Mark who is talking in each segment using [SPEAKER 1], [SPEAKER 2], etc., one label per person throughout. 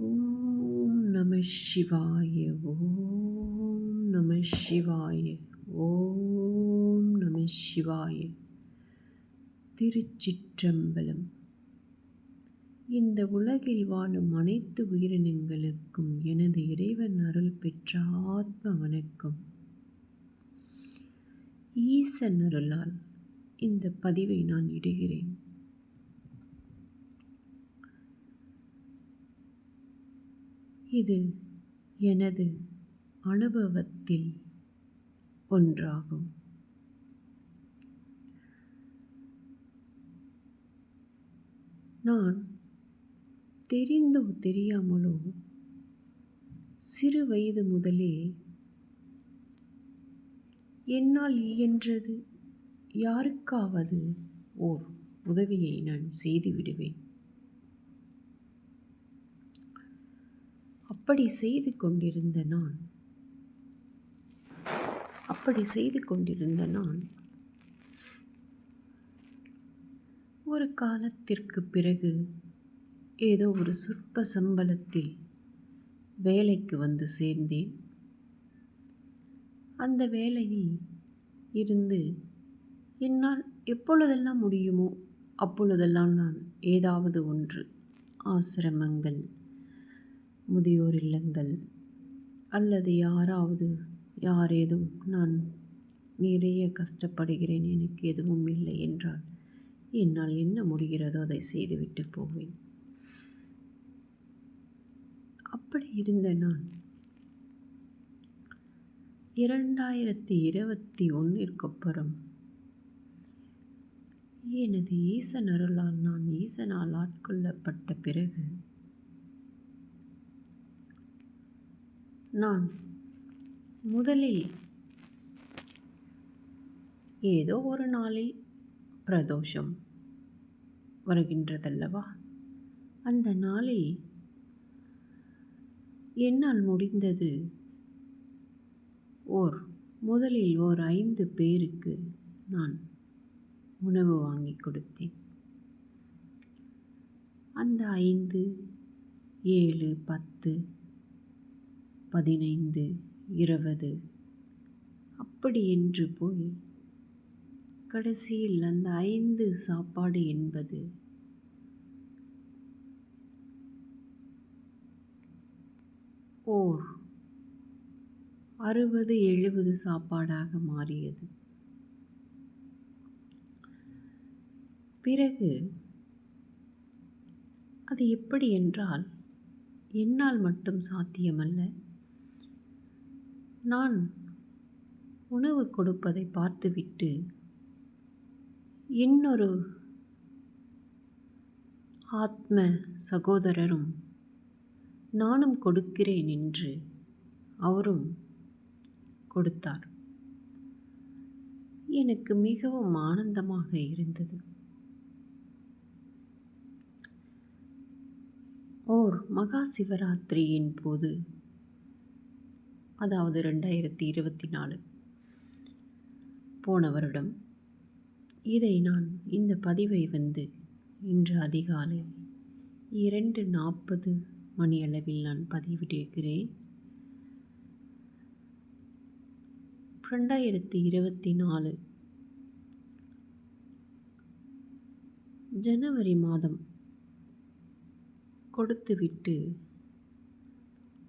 [SPEAKER 1] ஓம் நம சிவாய ஓம் நம சிவாய ஓம் நம சிவாய. திருச்சிற்றம்பலம். இந்த உலகில் வாழும் அனைத்து உயிரினங்களுக்கும் எனது இறைவன் அருள் பெற்ற ஆத்ம வணக்கம். ஈசன் அருளால் இந்த பதிவை நான் இடுகிறேன். இது எனது அனுபவத்தில் ஒன்றாகும். நான் தெரிந்தோ தெரியாமலோ சிறு வயது முதலே என்னால் இயன்றது யாருக்காவது ஓர் உதவியை நான் செய்து அப்படி செய்து கொண்டிருந்த நான் அப்படி செய்து கொண்டிருந்த நான் ஒரு காலத்திற்கு பிறகு ஏதோ ஒரு சொற்ப சம்பளத்தில் வேலைக்கு வந்து சேர்ந்தேன். அந்த வேலையில் இருந்து என்னால் எப்பொழுதெல்லாம் முடியுமோ அப்பொழுதெல்லாம் நான் ஏதாவது ஒன்று ஆசிரமங்கள் முதியோர் இல்லங்கள் அல்லது யாராவது யாரேதும் நான் நிறைய கஷ்டப்படுகிறேன் எனக்கு எதுவும் இல்லை என்றால் என்னால் என்ன முடிகிறதோ அதை செய்துவிட்டு போவேன். அப்படி இருந்த நான் இரண்டாயிரத்தி இருபத்தி ஒன்றிற்கு அப்புறம் எனது ஈசன் அருளால் நான் ஈசனால் ஆட்கொள்ளப்பட்ட பிறகு நான் முதலில் ஏதோ ஒரு நாளில் பிரதோஷம் வருகின்றதல்லவா? அந்த நாளில் என்னால் முடிந்தது ஓர் முதலில் ஓர் ஐந்து பேருக்கு நான் உணவு வாங்கி கொடுத்தேன். அந்த ஐந்து ஏழு பத்து பதினைந்து இருபது. அப்படி என்று போய் கடைசியில் அந்த ஐந்து சாப்பாடு என்பது ஓர் அறுபது எழுபது சாப்பாடாக மாறியது. பிறகு அது எப்படி என்றால் என்னால் மட்டும் சாத்தியமல்ல. நான் உணவு கொடுப்பதை பார்த்துவிட்டு இன்னொரு ஆத்ம சகோதரரும் நானும் கொடுக்கிறேன் என்று அவரும் கொடுத்தார். எனக்கு மிகவும் ஆனந்தமாக இருந்தது. ஓர் மகா சிவராத்திரியின் போது அதாவது ரெண்டாயிரத்தி இருபத்தி நாலு. போன வருடம். இதை நான் இந்த பதிவை வந்து இன்று அதிகாலை இரண்டு நாற்பது மணி அளவில் நான் பதிவிட்டிருக்கிறேன். ரெண்டாயிரத்தி இருபத்தி நாலு ஜனவரி மாதம் கொடுத்துவிட்டு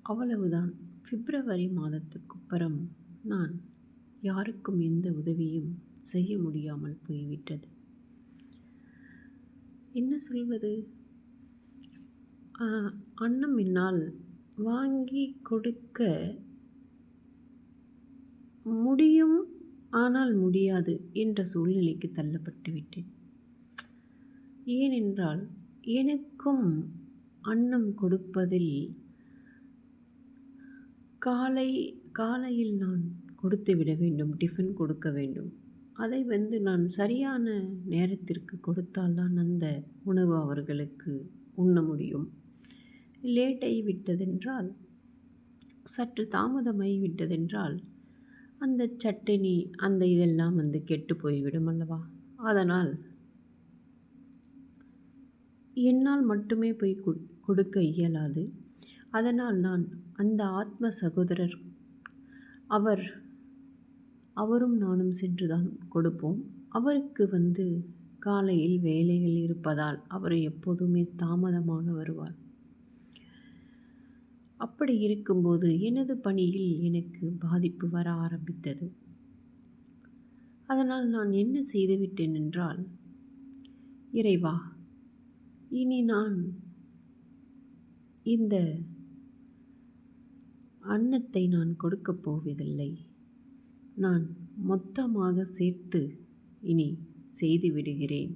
[SPEAKER 1] அவ்வளவுதான். பிப்ரவரி மாதத்துக்கு அப்புறம் நான் யாருக்கும் எந்த உதவியும் செய்ய முடியாமல் போய்விட்டது. என்ன சொல்வது? அன்னம் என்னால் வாங்கி கொடுக்க முடியும் ஆனால் முடியாது என்ற சூழ்நிலைக்கு தள்ளப்பட்டு விட்டேன். ஏனென்றால் எனக்கும் அன்னம் கொடுப்பதில் காலை காலையில் நான் கொடுத்து விட வேண்டும் டிஃபன் கொடுக்க வேண்டும். அதை வந்து நான் சரியான நேரத்திற்கு கொடுத்தால்தான் அந்த உணவு அவர்களுக்கு உண்ண முடியும். லேட்டை விட்டதென்றால் சற்று தாமதமாகி விட்டதென்றால் அந்த சட்டினி அந்த இதெல்லாம் வந்து கெட்டு போய்விடும் அல்லவா? அதனால் என்னால் மட்டுமே போய் கொடுக்க இயலாது. அதனால் நான் அந்த ஆத்ம சகோதரர். அவர் அவரும் நானும் சென்றுதான் கொடுப்போம். அவருக்கு வந்து காலையில் வேலைகள் இருப்பதால் அவர் எப்போதுமே தாமதமாக வருவார். அப்படி இருக்கும்போது எனது பணியில் எனக்கு பாதிப்பு வர ஆரம்பித்தது. அதனால் நான் என்ன செய்துவிட்டேன் என்றால் இறைவா இனி நான் இந்த அன்னத்தை நான் கொடுக்கப் போவதில்லை. நான் மொத்தமாக சேர்த்து இனி செய்து விடுகிறேன்.